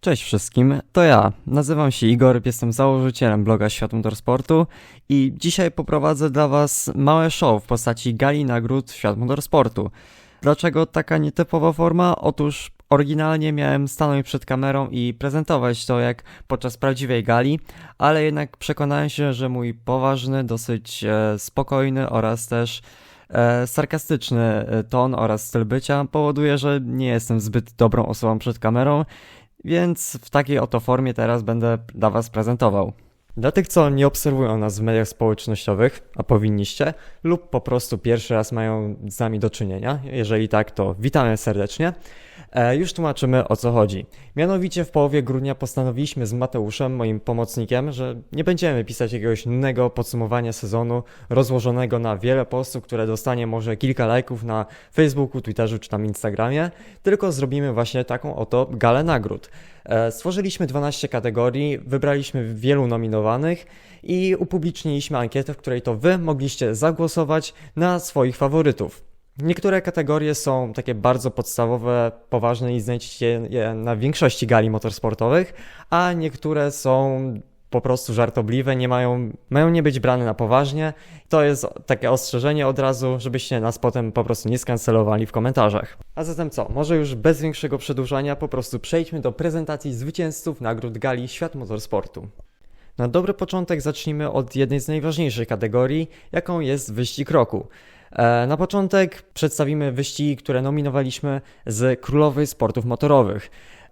Cześć wszystkim, to ja. Nazywam się Igor, jestem założycielem bloga Świat Motorsportu i dzisiaj poprowadzę dla Was małe show w postaci gali nagród Świat Motorsportu. Dlaczego taka nietypowa forma? Otóż oryginalnie miałem stanąć przed kamerą i prezentować to jak podczas prawdziwej gali, ale jednak przekonałem się, że mój poważny, dosyć e, spokojny oraz też e, sarkastyczny e, ton oraz styl bycia powoduje, że nie jestem zbyt dobrą osobą przed kamerą więc w takiej oto formie teraz będę dla Was prezentował. Dla tych, co nie obserwują nas w mediach społecznościowych, a powinniście, lub po prostu pierwszy raz mają z nami do czynienia, jeżeli tak, to witamy serdecznie. E, już tłumaczymy o co chodzi. Mianowicie w połowie grudnia postanowiliśmy z Mateuszem, moim pomocnikiem, że nie będziemy pisać jakiegoś nudnego podsumowania sezonu rozłożonego na wiele postów, które dostanie może kilka lajków na Facebooku, Twitterze czy tam Instagramie, tylko zrobimy właśnie taką oto galę nagród. E, stworzyliśmy 12 kategorii, wybraliśmy wielu nominowanych i upubliczniliśmy ankietę, w której to Wy mogliście zagłosować na swoich faworytów. Niektóre kategorie są takie bardzo podstawowe, poważne i znajdziecie je na większości gali motorsportowych, a niektóre są po prostu żartobliwe, nie mają, mają nie być brane na poważnie. To jest takie ostrzeżenie od razu, żebyście nas potem po prostu nie skancelowali w komentarzach. A zatem co? Może już bez większego przedłużania po prostu przejdźmy do prezentacji zwycięzców nagród gali Świat Motorsportu. Na dobry początek zacznijmy od jednej z najważniejszych kategorii, jaką jest wyścig roku. E, na początek przedstawimy wyścigi, które nominowaliśmy z Królowej Sportów Motorowych.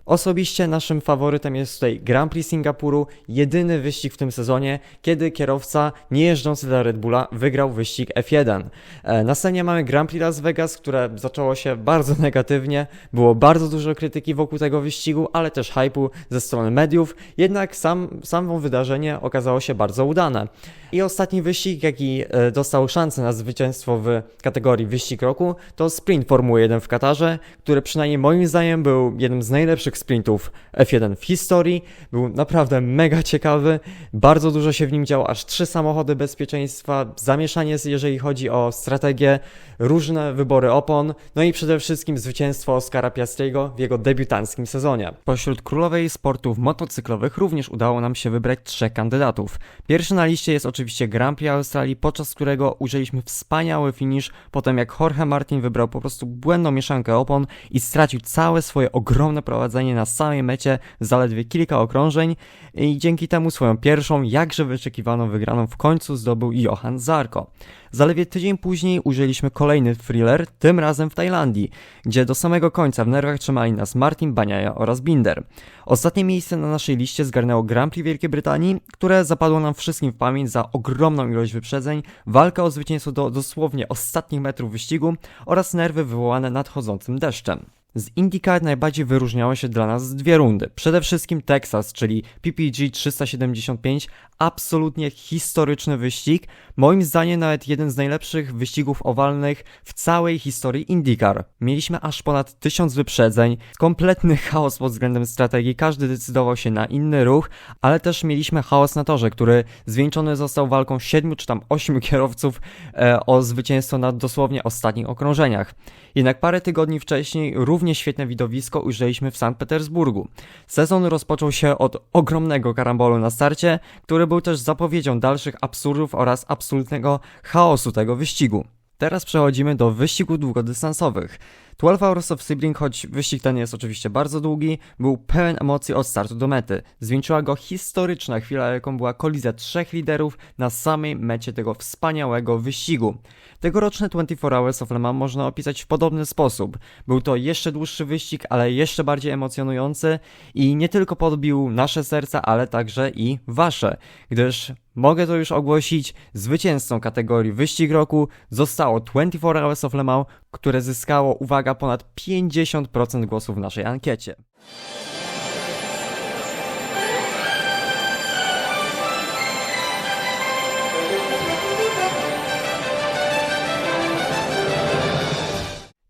Osobiście naszym faworytem jest tutaj Grand Prix Singapuru, jedyny wyścig w tym sezonie, kiedy kierowca nie jeżdżący dla Red Bulla wygrał wyścig F1. E, następnie mamy Grand Prix Las Vegas, które zaczęło się bardzo negatywnie, było bardzo dużo krytyki wokół tego wyścigu, ale też hypu ze strony mediów, jednak sam, samo wydarzenie okazało się bardzo udane. I ostatni wyścig, jaki e, dostał szansę na zwycięstwo w kategorii wyścig roku, to sprint Formuły 1 w Katarze, który przynajmniej moim zdaniem był jednym z najlepszych sprintów F1 w historii. Był naprawdę mega ciekawy, bardzo dużo się w nim działo, aż trzy samochody bezpieczeństwa, zamieszanie jeżeli chodzi o strategię, różne wybory opon, no i przede wszystkim zwycięstwo Oscara Piastriego w jego debiutanckim sezonie. Pośród królowej sportów motocyklowych również udało nam się wybrać trzech kandydatów. Pierwszy na liście jest oczywiście Grand Prix Australii, podczas którego użyliśmy wspaniały finish, potem jak Jorge Martin wybrał po prostu błędną mieszankę opon i stracił całe swoje ogromne prowadzenie na samej mecie zaledwie kilka okrążeń i dzięki temu swoją pierwszą, jakże wyczekiwaną wygraną w końcu zdobył Johan Zarko. Zaledwie tydzień później użyliśmy kolejny thriller, tym razem w Tajlandii, gdzie do samego końca w nerwach trzymali nas Martin Baniaja oraz Binder. Ostatnie miejsce na naszej liście zgarnęło Grand Prix Wielkiej Brytanii, które zapadło nam wszystkim w pamięć za ogromną ilość wyprzedzeń, walkę o zwycięstwo do dosłownie ostatnich metrów wyścigu oraz nerwy wywołane nadchodzącym deszczem. Z IndyCar najbardziej wyróżniały się dla nas dwie rundy. Przede wszystkim Texas, czyli PPG 375, absolutnie historyczny wyścig. Moim zdaniem nawet jeden z najlepszych wyścigów owalnych w całej historii IndyCar. Mieliśmy aż ponad tysiąc wyprzedzeń, kompletny chaos pod względem strategii, każdy decydował się na inny ruch, ale też mieliśmy chaos na torze, który zwieńczony został walką siedmiu czy tam ośmiu kierowców e, o zwycięstwo na dosłownie ostatnich okrążeniach. Jednak parę tygodni wcześniej równie świetne widowisko ujrzeliśmy w Sankt Petersburgu. Sezon rozpoczął się od ogromnego karambolu na starcie, który był też zapowiedzią dalszych absurdów oraz absolutnego chaosu tego wyścigu. Teraz przechodzimy do wyścigów długodystansowych. 12 Hours of Sibling, choć wyścig ten jest oczywiście bardzo długi, był pełen emocji od startu do mety. Zwieńczyła go historyczna chwila, jaką była kolizja trzech liderów na samej mecie tego wspaniałego wyścigu. Tegoroczne 24 Hours of Le Mans można opisać w podobny sposób. Był to jeszcze dłuższy wyścig, ale jeszcze bardziej emocjonujący i nie tylko podbił nasze serca, ale także i wasze, gdyż Mogę to już ogłosić, zwycięzcą kategorii Wyścig Roku zostało 24 Hours of Le Mans, które zyskało, uwaga, ponad 50% głosów w naszej ankiecie.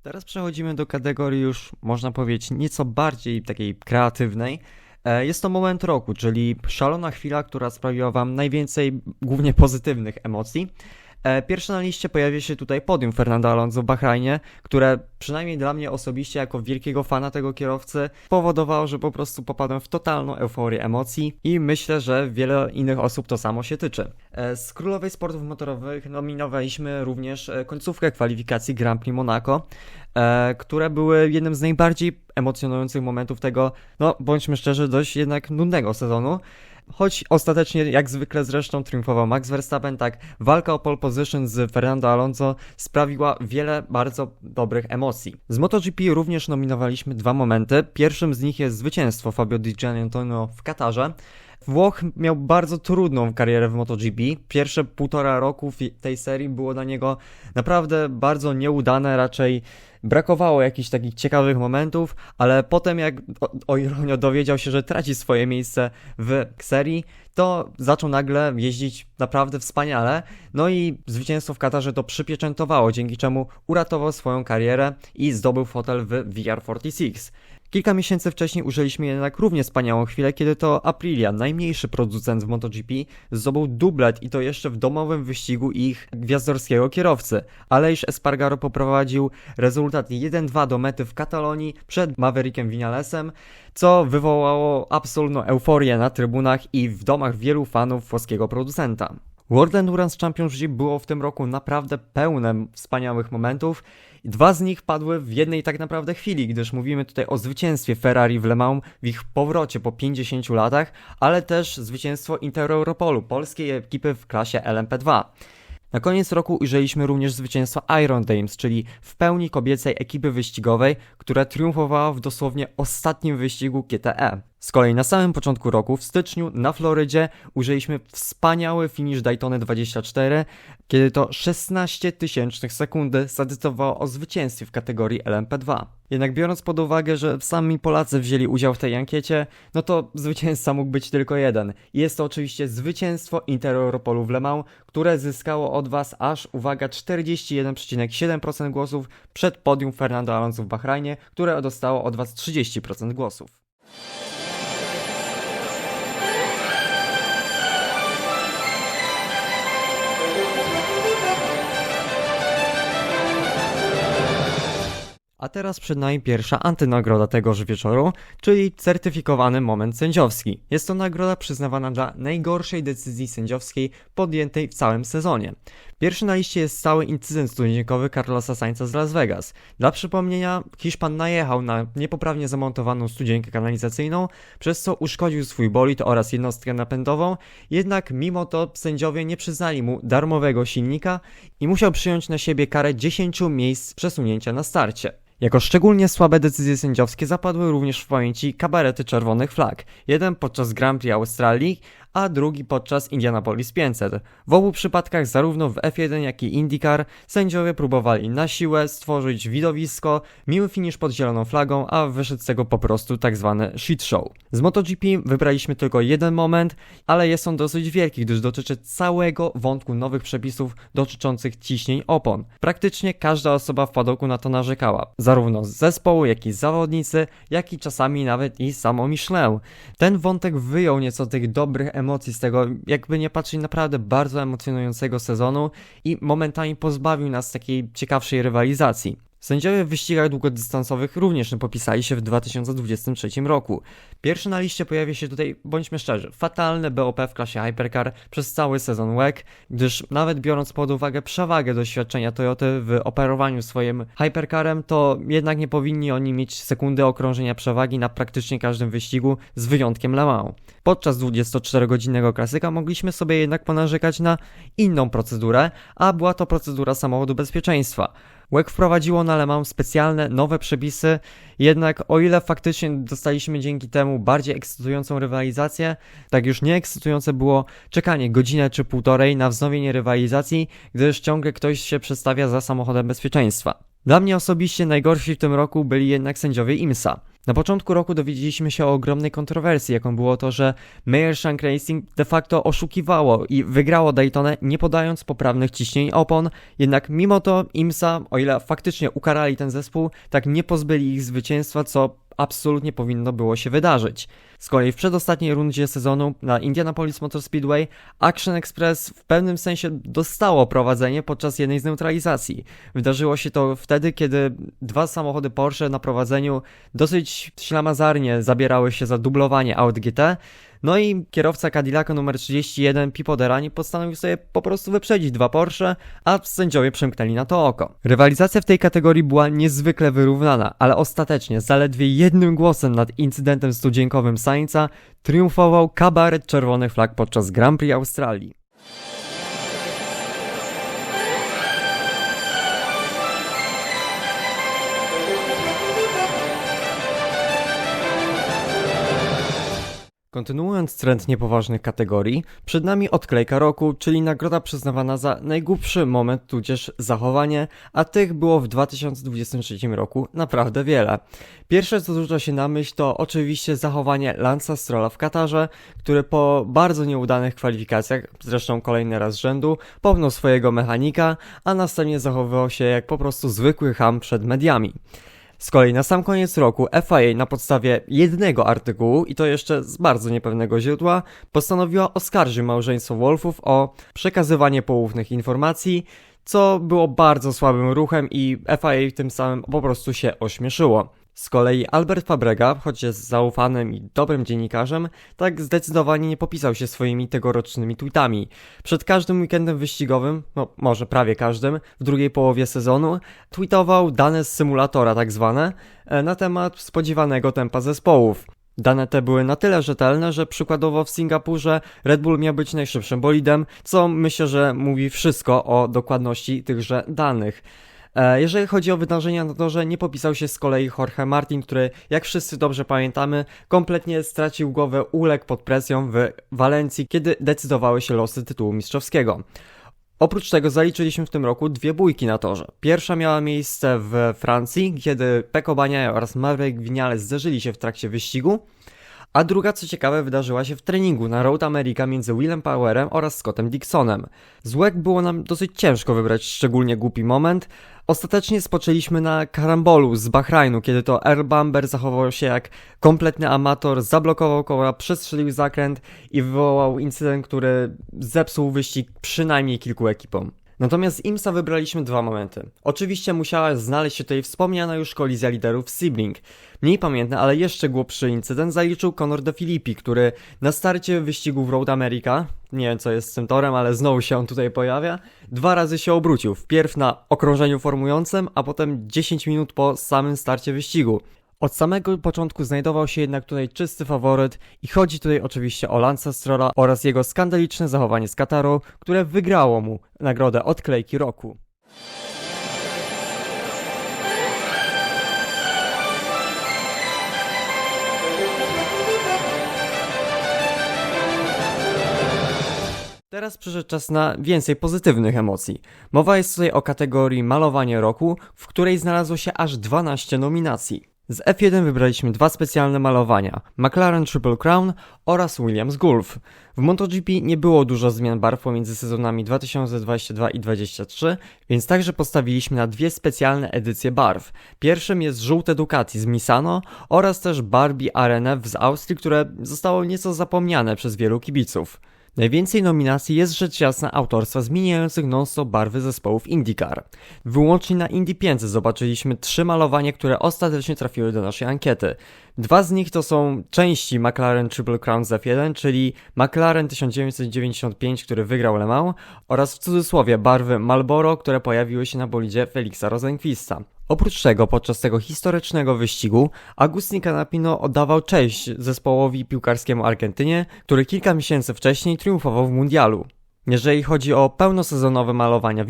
Teraz przechodzimy do kategorii już, można powiedzieć, nieco bardziej takiej kreatywnej. E, jest to moment roku, czyli szalona chwila, która sprawiła Wam najwięcej głównie pozytywnych emocji. E, Pierwsze na liście pojawia się tutaj podium Fernando Alonso w Bahrajnie, które przynajmniej dla mnie osobiście, jako wielkiego fana tego kierowcy, powodowało, że po prostu popadłem w totalną euforię emocji i myślę, że wiele innych osób to samo się tyczy. E, Z królowej sportów motorowych nominowaliśmy również e, końcówkę kwalifikacji Grand Prix Monaco, które były jednym z najbardziej emocjonujących momentów tego, no bądźmy szczerzy, dość jednak nudnego sezonu. Choć ostatecznie, jak zwykle zresztą, triumfował Max Verstappen, tak walka o pole position z Fernando Alonso sprawiła wiele bardzo dobrych emocji. Z MotoGP również nominowaliśmy dwa momenty. Pierwszym z nich jest zwycięstwo Fabio Di Giannantonio w Katarze. Włoch miał bardzo trudną karierę w MotoGP. Pierwsze półtora roku tej serii było dla niego naprawdę bardzo nieudane, raczej brakowało jakichś takich ciekawych momentów, ale potem jak o, o ironio dowiedział się, że traci swoje miejsce w serii, to zaczął nagle jeździć naprawdę wspaniale. No i zwycięstwo w Katarze to przypieczętowało, dzięki czemu uratował swoją karierę i zdobył fotel w VR46. Kilka miesięcy wcześniej użyliśmy jednak równie wspaniałą chwilę, kiedy to Aprilia, najmniejszy producent w MotoGP, zdobył dublet i to jeszcze w domowym wyścigu ich gwiazdorskiego kierowcy. Aleix Espargaro poprowadził rezultat 1-2 do mety w Katalonii przed Maverickiem Vinalesem, co wywołało absolutną euforię na trybunach i w domach wielu fanów włoskiego producenta. World Endurance Championship było w tym roku naprawdę pełne wspaniałych momentów. Dwa z nich padły w jednej tak naprawdę chwili, gdyż mówimy tutaj o zwycięstwie Ferrari w Le Mans w ich powrocie po 50 latach, ale też zwycięstwo Intereuropolu, polskiej ekipy w klasie LMP2. Na koniec roku ujrzeliśmy również zwycięstwo Iron Dames, czyli w pełni kobiecej ekipy wyścigowej, która triumfowała w dosłownie ostatnim wyścigu GTE. Z kolei na samym początku roku, w styczniu, na Florydzie, ujrzeliśmy wspaniały finish Daytony 24, kiedy to 16 tysięcznych sekundy zadecydowało o zwycięstwie w kategorii LMP2. Jednak biorąc pod uwagę, że sami Polacy wzięli udział w tej ankiecie, no to zwycięzca mógł być tylko jeden. Jest to oczywiście zwycięstwo Intereuropolu w Le Mans, które zyskało od Was aż, uwaga, 41,7% głosów przed podium Fernando Alonso w Bahrajnie, które dostało od Was 30% głosów. A teraz przed pierwsza antynagroda tegoż wieczoru, czyli certyfikowany moment sędziowski. Jest to nagroda przyznawana dla najgorszej decyzji sędziowskiej podjętej w całym sezonie. Pierwszy na liście jest stały incydent studenikowy Carlosa Sainza z Las Vegas. Dla przypomnienia, Hiszpan najechał na niepoprawnie zamontowaną studzienkę kanalizacyjną, przez co uszkodził swój bolid oraz jednostkę napędową, jednak mimo to sędziowie nie przyznali mu darmowego silnika i musiał przyjąć na siebie karę 10 miejsc przesunięcia na starcie. Jako szczególnie słabe decyzje sędziowskie zapadły również w pamięci kabarety czerwonych flag. Jeden podczas Grand Prix Australii, a drugi podczas Indianapolis 500. W obu przypadkach, zarówno w F1 jak i IndyCar, sędziowie próbowali na siłę stworzyć widowisko, miły finish pod zieloną flagą, a wyszedł z tego po prostu tak zwany shit show. Z MotoGP wybraliśmy tylko jeden moment, ale jest on dosyć wielki, gdyż dotyczy całego wątku nowych przepisów dotyczących ciśnień opon. Praktycznie każda osoba w padoku na to narzekała, zarówno z zespołu, jak i zawodnicy, jak i czasami nawet i samo Michelin. Ten wątek wyjął nieco tych dobrych emocji z tego, jakby nie patrzeć, naprawdę bardzo emocjonującego sezonu i momentami pozbawił nas takiej ciekawszej rywalizacji. Sędziowie w wyścigach długodystansowych również nie popisali się w 2023 roku. Pierwszy na liście pojawia się tutaj, bądźmy szczerzy, fatalny BOP w klasie Hypercar przez cały sezon WEC, gdyż nawet biorąc pod uwagę przewagę doświadczenia Toyoty w operowaniu swoim Hypercarem, to jednak nie powinni oni mieć sekundy okrążenia przewagi na praktycznie każdym wyścigu, z wyjątkiem Le Mans. Podczas 24-godzinnego klasyka mogliśmy sobie jednak ponarzekać na inną procedurę, a była to procedura samochodu bezpieczeństwa. WEC wprowadziło na Le Mans specjalne, nowe przepisy, jednak o ile faktycznie dostaliśmy dzięki temu bardziej ekscytującą rywalizację, tak już nie ekscytujące było czekanie godzinę czy półtorej na wznowienie rywalizacji, gdyż ciągle ktoś się przestawia za samochodem bezpieczeństwa. Dla mnie osobiście najgorsi w tym roku byli jednak sędziowie IMSA. Na początku roku dowiedzieliśmy się o ogromnej kontrowersji, jaką było to, że Meyer Shank Racing de facto oszukiwało i wygrało Daytonę nie podając poprawnych ciśnień opon, jednak mimo to IMSA, o ile faktycznie ukarali ten zespół, tak nie pozbyli ich zwycięstwa, co absolutnie powinno było się wydarzyć. Z kolei w przedostatniej rundzie sezonu na Indianapolis Motor Speedway Action Express w pewnym sensie dostało prowadzenie podczas jednej z neutralizacji. Wydarzyło się to wtedy, kiedy dwa samochody Porsche na prowadzeniu dosyć ślamazarnie zabierały się za dublowanie Audi GT, no i kierowca Cadillaca numer 31 Pipo postanowił sobie po prostu wyprzedzić dwa Porsche, a sędziowie przymknęli na to oko. Rywalizacja w tej kategorii była niezwykle wyrównana, ale ostatecznie zaledwie jednym głosem nad incydentem studzienkowym Sainza triumfował kabaret czerwonych flag podczas Grand Prix Australii. Kontynuując trend niepoważnych kategorii, przed nami odklejka roku, czyli nagroda przyznawana za najgłupszy moment tudzież zachowanie, a tych było w 2023 roku naprawdę wiele. Pierwsze co rzuca się na myśl to oczywiście zachowanie Lansa Strolla w Katarze, który po bardzo nieudanych kwalifikacjach, zresztą kolejny raz z rzędu, popnął swojego mechanika, a następnie zachowywał się jak po prostu zwykły ham przed mediami. Z kolei na sam koniec roku FIA na podstawie jednego artykułu, i to jeszcze z bardzo niepewnego źródła, postanowiła oskarżyć małżeństwo Wolfów o przekazywanie poufnych informacji, co było bardzo słabym ruchem i FIA tym samym po prostu się ośmieszyło. Z kolei Albert Fabrega, choć jest zaufanym i dobrym dziennikarzem, tak zdecydowanie nie popisał się swoimi tegorocznymi tweetami. Przed każdym weekendem wyścigowym, no może prawie każdym, w drugiej połowie sezonu, tweetował dane z symulatora tak zwane e, na temat spodziewanego tempa zespołów. Dane te były na tyle rzetelne, że przykładowo w Singapurze Red Bull miał być najszybszym bolidem, co myślę, że mówi wszystko o dokładności tychże danych. E, jeżeli chodzi o wydarzenia na torze, nie popisał się z kolei Jorge Martin, który, jak wszyscy dobrze pamiętamy, kompletnie stracił głowę, uległ pod presją w Walencji, kiedy decydowały się losy tytułu mistrzowskiego. Oprócz tego zaliczyliśmy w tym roku dwie bójki na torze. Pierwsza miała miejsce w Francji, kiedy Peko Bagnaia oraz Maverick Vinales zderzyli się w trakcie wyścigu, a druga, co ciekawe, wydarzyła się w treningu na Road America między Willem Powerem oraz Scottem Dixonem. Z łek było nam dosyć ciężko wybrać szczególnie głupi moment. Ostatecznie spoczęliśmy na karambolu z Bahrajnu, kiedy to Earl Bamber zachował się jak kompletny amator, zablokował koła, przestrzelił zakręt i wywołał incydent, który zepsuł wyścig przynajmniej kilku ekipom. Natomiast IMSA wybraliśmy dwa momenty. Oczywiście musiała znaleźć się tutaj wspomniana już kolizja liderów Sibling. Mniej pamiętny, ale jeszcze głupszy incydent zaliczył Conor de Filippi, który na starcie wyścigu w Road America, nie wiem co jest z tym torem, ale znowu się on tutaj pojawia, dwa razy się obrócił. Wpierw na okrążeniu formującym, a potem 10 minut po samym starcie wyścigu. Od samego początku znajdował się jednak tutaj czysty faworyt i chodzi tutaj oczywiście o Lance'a Strolla oraz jego skandaliczne zachowanie z Kataru, które wygrało mu nagrodę odklejki roku. Teraz przyszedł czas na więcej pozytywnych emocji. Mowa jest tutaj o kategorii malowanie roku, w której znalazło się aż 12 nominacji. Z F1 wybraliśmy dwa specjalne malowania: McLaren Triple Crown oraz Williams Gulf. W MotoGP nie było dużo zmian barw pomiędzy sezonami 2022 i 2023, więc także postawiliśmy na dwie specjalne edycje barw. Pierwszym jest żółte Ducati z Misano oraz też Barbie RNF z Austrii, które zostało nieco zapomniane przez wielu kibiców. Najwięcej nominacji jest rzecz jasna autorstwa zmieniających non-stop barwy zespołów IndyCar. Wyłącznie na Indy 500 zobaczyliśmy trzy malowania, które ostatecznie trafiły do naszej ankiety. Dwa z nich to są części McLaren Triple Crown z F1, czyli McLaren 1995, który wygrał Le Mans oraz w cudzysłowie barwy Marlboro, które pojawiły się na bolidzie Felixa Rosenquista. Oprócz tego, podczas tego historycznego wyścigu, Agustin Canapino oddawał cześć zespołowi piłkarskiemu Argentynie, który kilka miesięcy wcześniej triumfował w mundialu. Jeżeli chodzi o pełnosezonowe malowania w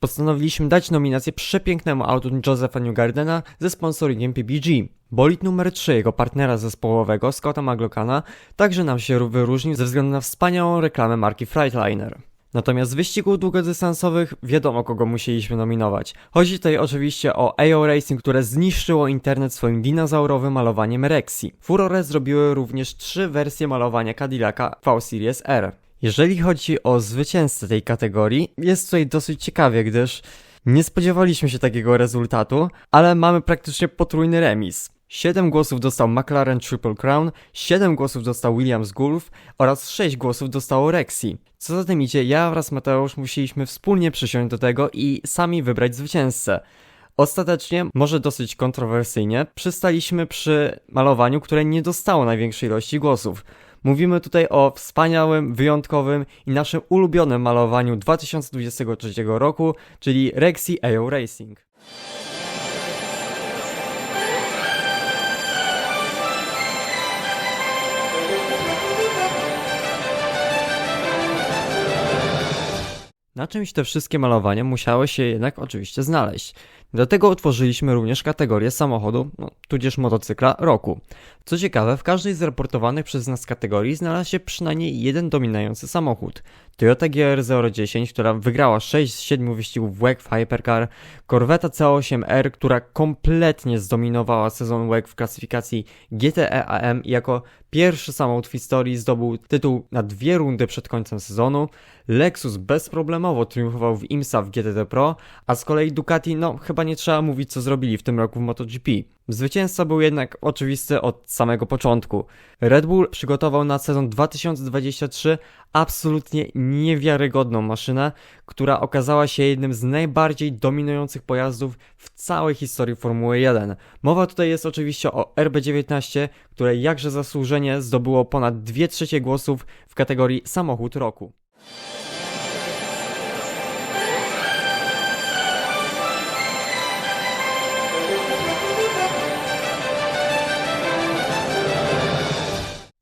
postanowiliśmy dać nominację przepięknemu autu Josepha Newgardena ze sponsoringiem PPG. Bolid numer 3 jego partnera zespołowego, Scotta McLaughlina, także nam się wyróżnił ze względu na wspaniałą reklamę marki Freightliner. Natomiast z wyścigów długodystansowych wiadomo kogo musieliśmy nominować. Chodzi tutaj oczywiście o AO Racing, które zniszczyło internet swoim dinozaurowym malowaniem Rexy. Furore zrobiły również trzy wersje malowania Cadillaca V-Series R. Jeżeli chodzi o zwycięzcę tej kategorii, jest tutaj dosyć ciekawie, gdyż nie spodziewaliśmy się takiego rezultatu, ale mamy praktycznie potrójny remis. 7 głosów dostał McLaren Triple Crown, 7 głosów dostał Williams Gulf oraz 6 głosów dostało Rexy. Co za tym idzie, ja wraz z Mateusz musieliśmy wspólnie przysiąść do tego i sami wybrać zwycięzcę. Ostatecznie, może dosyć kontrowersyjnie, przystaliśmy przy malowaniu, które nie dostało największej ilości głosów. Mówimy tutaj o wspaniałym, wyjątkowym i naszym ulubionym malowaniu 2023 roku, czyli Rexy AO Racing. Na czymś te wszystkie malowania musiały się jednak oczywiście znaleźć. Dlatego utworzyliśmy również kategorię samochodu, no, tudzież motocykla roku. Co ciekawe, w każdej z raportowanych przez nas kategorii znalazł się przynajmniej jeden dominujący samochód. Toyota GR010, która wygrała 6 z 7 wyścigów WEC w Hypercar, Corvette C8R, która kompletnie zdominowała sezon WEC w klasyfikacji GTE AM i jako pierwszy samochód w historii zdobył tytuł na dwie rundy przed końcem sezonu, Lexus bezproblemowo triumfował w IMSA w GTD Pro, a z kolei Ducati, no chyba nie trzeba mówić co zrobili w tym roku w MotoGP. Zwycięzca był jednak oczywisty od samego początku. Red Bull przygotował na sezon 2023 absolutnie niewiarygodną maszynę, która okazała się jednym z najbardziej dominujących pojazdów w całej historii Formuły 1. Mowa tutaj jest oczywiście o RB19, które jakże zasłużenie zdobyło ponad 2 trzecie głosów w kategorii samochód roku.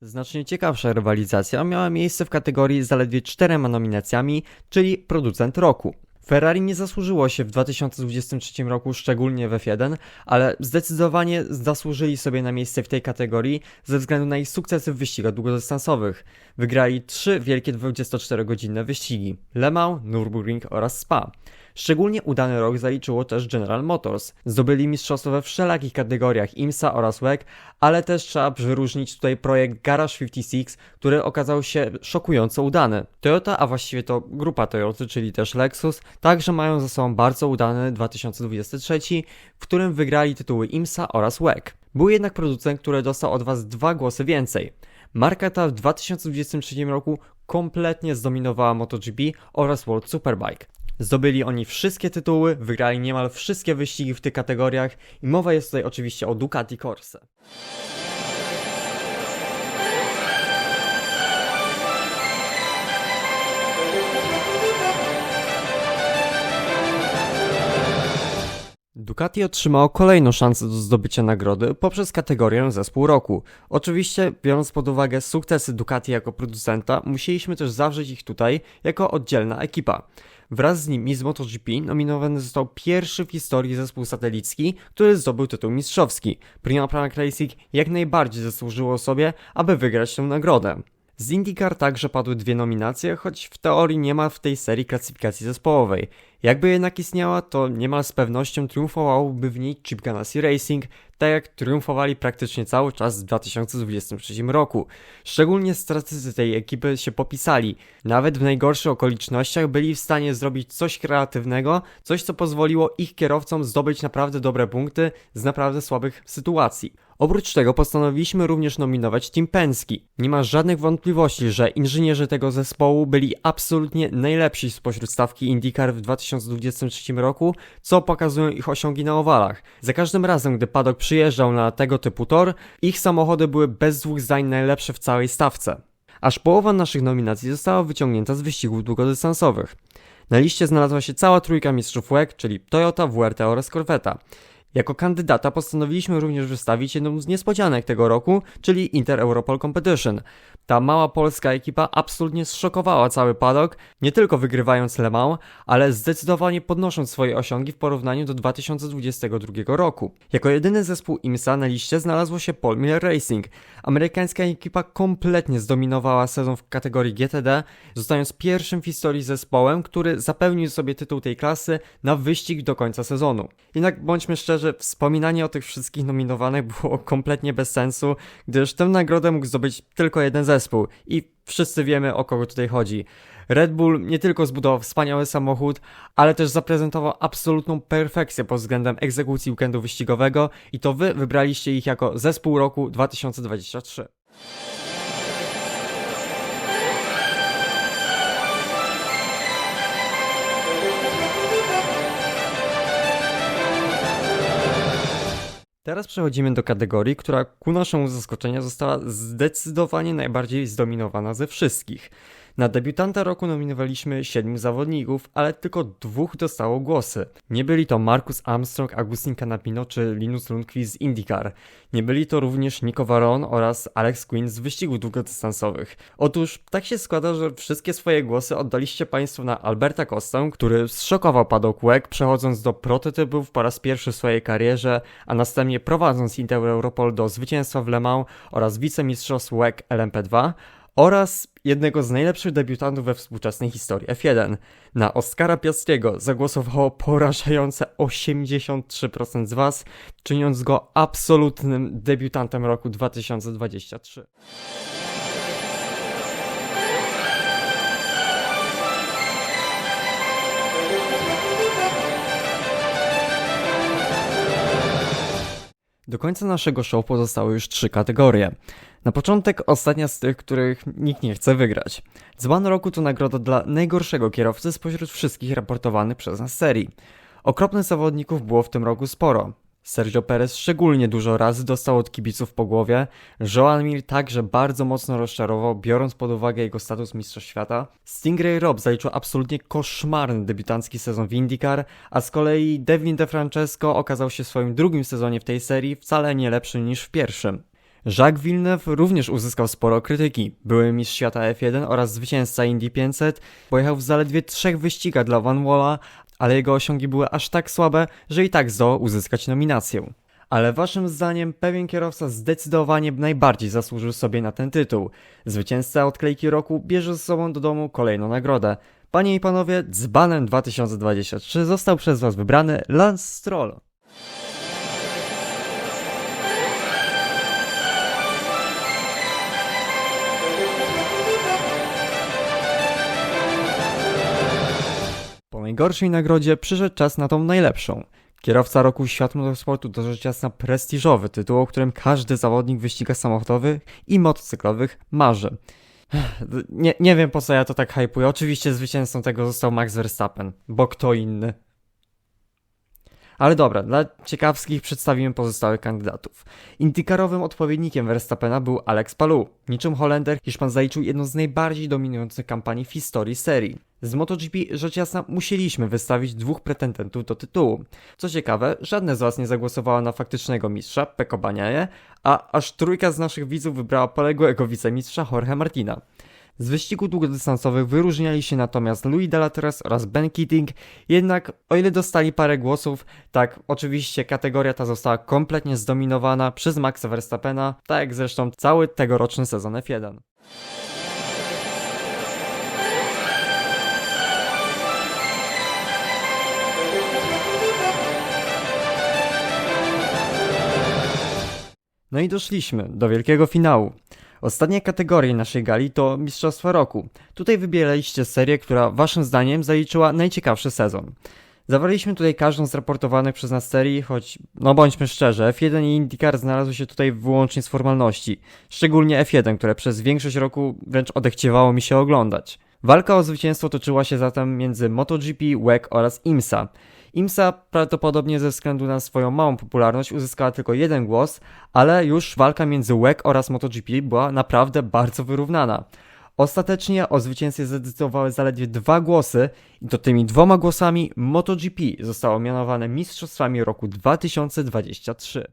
Znacznie ciekawsza rywalizacja miała miejsce w kategorii z zaledwie czterema nominacjami, czyli producent roku. Ferrari nie zasłużyło się w 2023 roku szczególnie w F1, ale zdecydowanie zasłużyli sobie na miejsce w tej kategorii ze względu na ich sukcesy w wyścigach długodystansowych. Wygrali trzy wielkie 24-godzinne wyścigi: Le Mans, Nürburgring oraz Spa. Szczególnie udany rok zaliczyło też General Motors. Zdobyli mistrzostwo we wszelakich kategoriach IMSA oraz WEC, ale też trzeba wyróżnić tutaj projekt Garage 56, który okazał się szokująco udany. Toyota, a właściwie to grupa Toyota, czyli też Lexus, także mają za sobą bardzo udany 2023, w którym wygrali tytuły IMSA oraz WEC. Był jednak producent, który dostał od Was dwa głosy więcej. Marka ta w 2023 roku kompletnie zdominowała MotoGP oraz World Superbike. Zdobyli oni wszystkie tytuły, wygrali niemal wszystkie wyścigi w tych kategoriach i mowa jest tutaj oczywiście o Ducati Corse. Ducati otrzymało kolejną szansę do zdobycia nagrody poprzez kategorię Zespół Roku. Oczywiście, biorąc pod uwagę sukcesy Ducati jako producenta, musieliśmy też zawrzeć ich tutaj jako oddzielna ekipa. Wraz z nimi z MotoGP nominowany został pierwszy w historii zespół satelicki, który zdobył tytuł mistrzowski. Prima Pramac Racing jak najbardziej zasłużyło sobie, aby wygrać tę nagrodę. Z IndyCar także padły dwie nominacje, choć w teorii nie ma w tej serii klasyfikacji zespołowej. Jakby jednak istniała, to niemal z pewnością triumfowałoby w niej Chip Ganassi Racing, tak jak triumfowali praktycznie cały czas w 2023 roku. Szczególnie strategy tej ekipy się popisali. Nawet w najgorszych okolicznościach byli w stanie zrobić coś kreatywnego, coś co pozwoliło ich kierowcom zdobyć naprawdę dobre punkty z naprawdę słabych sytuacji. Oprócz tego postanowiliśmy również nominować Team Penske. Nie ma żadnych wątpliwości, że inżynierzy tego zespołu byli absolutnie najlepsi spośród stawki IndyCar w 2023 roku, co pokazują ich osiągi na owalach. Za każdym razem, gdy Paddock przyjeżdżał na tego typu tor, ich samochody były bez dwóch zdań najlepsze w całej stawce. Aż połowa naszych nominacji została wyciągnięta z wyścigów długodystansowych. Na liście znalazła się cała trójka mistrzów WEC, czyli Toyota, WRT oraz Corvette. Jako kandydata postanowiliśmy również wystawić jedną z niespodzianek tego roku, czyli Inter Europol Competition. Ta mała polska ekipa absolutnie zszokowała cały padok, nie tylko wygrywając Le Mans, ale zdecydowanie podnosząc swoje osiągi w porównaniu do 2022 roku. Jako jedyny zespół IMSA na liście znalazło się Paul Miller Racing. Amerykańska ekipa kompletnie zdominowała sezon w kategorii GTD, zostając pierwszym w historii zespołem, który zapewnił sobie tytuł tej klasy na wyścig do końca sezonu. Jednak bądźmy szczerzy, wspominanie o tych wszystkich nominowanych było kompletnie bez sensu, gdyż tę nagrodę mógł zdobyć tylko jeden zespół i wszyscy wiemy o kogo tutaj chodzi. Red Bull nie tylko zbudował wspaniały samochód, ale też zaprezentował absolutną perfekcję pod względem egzekucji weekendu wyścigowego i to wy wybraliście ich jako zespół roku 2023. Teraz przechodzimy do kategorii, która ku naszemu zaskoczeniu została zdecydowanie najbardziej zdominowana ze wszystkich. Na debiutanta roku nominowaliśmy siedmiu zawodników, ale tylko dwóch dostało głosy. Nie byli to Marcus Armstrong, Agustin Canapino czy Linus Lundqvist z IndyCar. Nie byli to również Nico Varon oraz Alex Quinn z wyścigów długodystansowych. Otóż tak się składa, że wszystkie swoje głosy oddaliście Państwo na Alberta Costę, który zszokował padok WEG, przechodząc do prototypów po raz pierwszy w swojej karierze, a następnie prowadząc Inter Europol do zwycięstwa w Le Mans oraz wicemistrzostw WEG LMP2, oraz jednego z najlepszych debiutantów we współczesnej historii F1. Na Oscara Piastriego zagłosowało porażające 83% z Was, czyniąc go absolutnym debiutantem roku 2023. Do końca naszego show pozostały już trzy kategorie. Na początek ostatnia z tych, których nikt nie chce wygrać. Dzban roku to nagroda dla najgorszego kierowcy spośród wszystkich raportowanych przez nas serii. Okropnych zawodników było w tym roku sporo. Sergio Perez szczególnie dużo razy dostał od kibiców po głowie, Joan Mir także bardzo mocno rozczarował, biorąc pod uwagę jego status mistrza świata. Stingray Rob zaliczył absolutnie koszmarny debiutancki sezon w IndyCar, a z kolei Devin DeFrancesco okazał się w swoim drugim sezonie w tej serii wcale nie lepszy niż w pierwszym. Jacques Villeneuve również uzyskał sporo krytyki. Były mistrz świata F1 oraz zwycięzca Indy 500, pojechał w zaledwie trzech wyścigach dla Van Walla, ale jego osiągi były aż tak słabe, że i tak zdołał uzyskać nominację. Ale waszym zdaniem pewien kierowca zdecydowanie najbardziej zasłużył sobie na ten tytuł. Zwycięzca odklejki roku bierze ze sobą do domu kolejną nagrodę. Panie i panowie, dzbanem 2023 został przez was wybrany Lance Stroll. Najgorszej nagrodzie przyszedł czas na tą najlepszą. Kierowca roku Świat Motorsportu to rzecz jasna prestiżowy tytuł, o którym każdy zawodnik w wyścigach samochodowych i motocyklowych marzy. Nie, nie wiem po co ja to tak hypuję. Oczywiście zwycięzcą tego został Max Verstappen, bo kto inny. Ale dobra, dla ciekawskich przedstawimy pozostałych kandydatów. Indykarowym odpowiednikiem Verstappena był Alex Palou. Niczym Holender, Hiszpan zaliczył jedną z najbardziej dominujących kampanii w historii serii. Z MotoGP rzecz jasna musieliśmy wystawić dwóch pretendentów do tytułu. Co ciekawe, żadne z was nie zagłosowało na faktycznego mistrza, Peko Baniaje, a aż trójka z naszych widzów wybrała poległego wicemistrza Jorge Martina. Z wyścigu długodystansowych wyróżniali się natomiast Louis Delatras oraz Ben Keating, jednak o ile dostali parę głosów, tak oczywiście kategoria ta została kompletnie zdominowana przez Maxa Verstappena, tak jak zresztą cały tegoroczny sezon F1. No i doszliśmy do wielkiego finału. Ostatnia kategoria naszej gali to Mistrzostwa Roku. Tutaj wybieraliście serię, która waszym zdaniem zaliczyła najciekawszy sezon. Zawarliśmy tutaj każdą z raportowanych przez nas serii, choć, no bądźmy szczerzy, F1 i IndyCar znalazły się tutaj wyłącznie z formalności. Szczególnie F1, które przez większość roku wręcz odechciewało mi się oglądać. Walka o zwycięstwo toczyła się zatem między MotoGP, WEC oraz IMSA. IMSA prawdopodobnie ze względu na swoją małą popularność uzyskała tylko jeden głos, ale już walka między WEC oraz MotoGP była naprawdę bardzo wyrównana. Ostatecznie o zwycięstwie zdecydowały zaledwie dwa głosy i to tymi dwoma głosami MotoGP zostało mianowane mistrzostwami roku 2023.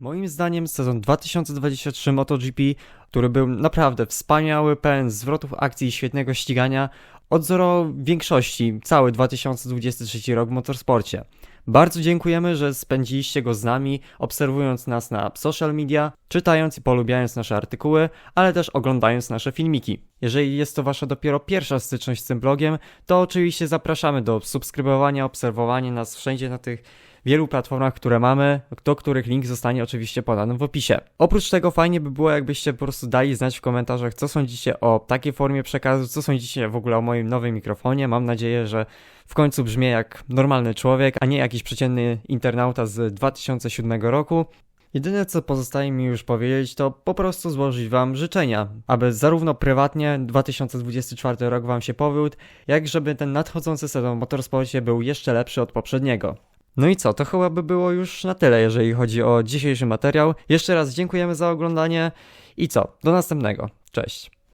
Moim zdaniem sezon 2023 MotoGP, który był naprawdę wspaniały, pełen zwrotów akcji i świetnego ścigania, odzorował większości cały 2023 rok w motorsporcie. Bardzo dziękujemy, że spędziliście go z nami, obserwując nas na social media, czytając i polubiając nasze artykuły, ale też oglądając nasze filmiki. Jeżeli jest to wasza dopiero pierwsza styczność z tym blogiem, to oczywiście zapraszamy do subskrybowania, obserwowania nas wszędzie na tych wielu platformach, które mamy, do których link zostanie oczywiście podany w opisie. Oprócz tego fajnie by było, jakbyście po prostu dali znać w komentarzach, co sądzicie o takiej formie przekazu, co sądzicie w ogóle o moim nowym mikrofonie. Mam nadzieję, że w końcu brzmię jak normalny człowiek, a nie jakiś przeciętny internauta z 2007 roku. Jedyne co pozostaje mi już powiedzieć, to po prostu złożyć Wam życzenia, aby zarówno prywatnie 2024 rok Wam się powiódł, jak żeby ten nadchodzący sezon w motorsporcie był jeszcze lepszy od poprzedniego. No i co, to chyba by było już na tyle, jeżeli chodzi o dzisiejszy materiał. Jeszcze raz dziękujemy za oglądanie i co, do następnego. Cześć.